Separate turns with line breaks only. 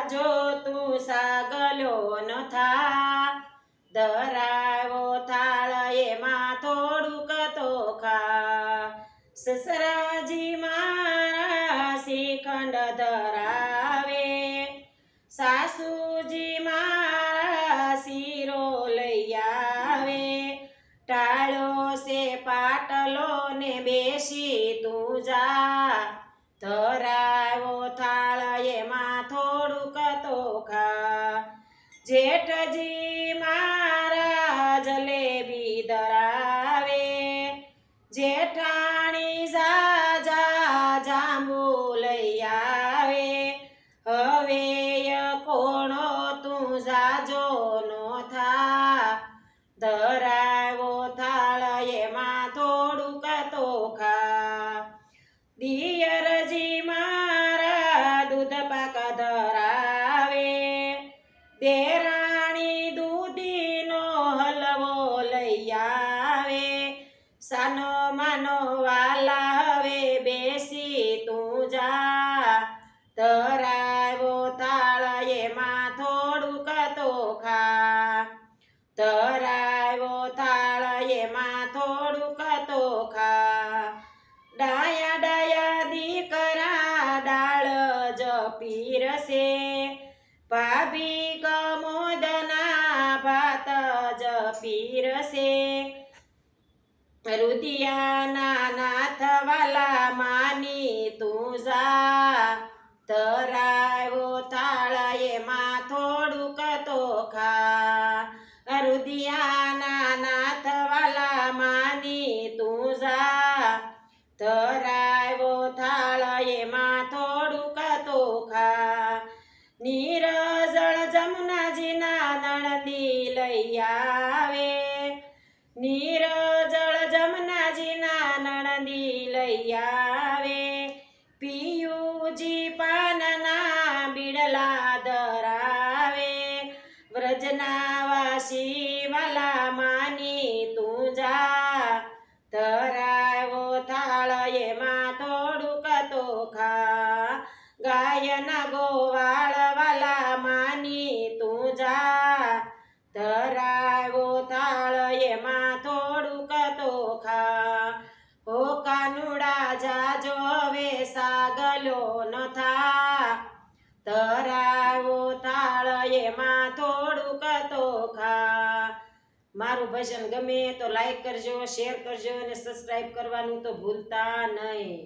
જાજો તું સાગલો ન થા, ધરાવો થાળ એમાં થોડુંક તો ખા. સસરાજી મારા શ્રીખંડ ધરાવે, સાસુજી મારા શીરો લઈ આવે. ટાળો સે પાટલો ને બેસી તું જા, ધરાવો થાળ એમાં ખા જેઠજી મારા જલેબી ધરાવે. જેઠાણી સાજા જાંબુ લઈ આવે. હવે કોણો તું સાજો નો થા. ધરાવો થાળ એમાં થોડુંક તો ખા. દિયરજી માનો વાલા હવે બેસી તું જા. તરાવો થાળમાં થોડુંક તો ખા. તરાવો થાળમાં થોડુંક તો ખા. ડાયા ડાયા દીકરા ડાળ જ પીરસે. ભાભી રુદિયાના નાથ વાલા માની તુઝા તરાયો થાળ એમાં થોડુંક તો ખા. રુદિયાના નાથ વાલા માની તુઝા તરાયો ધરાવો થાળ એમાં થોડુંક તો ખા. વાસી વાલા માની તું જા ધરાવો થાળ એમાં થોડુંક તો ખા ગાયના ગોવાળ વાલા માની તું જા ધરાવો થાળ એમાં થોડુંક તો ખા હો કાનુડા જાજો હવે સાગલો ન થા. ધરાવો થાળ એમાં થોડુંક તો ખા મારું ભજન ગમે તો લાઈક કરજો શેર કરજો અને સબસ્ક્રાઈબ કરવાનું તો ભૂલતા નહીં.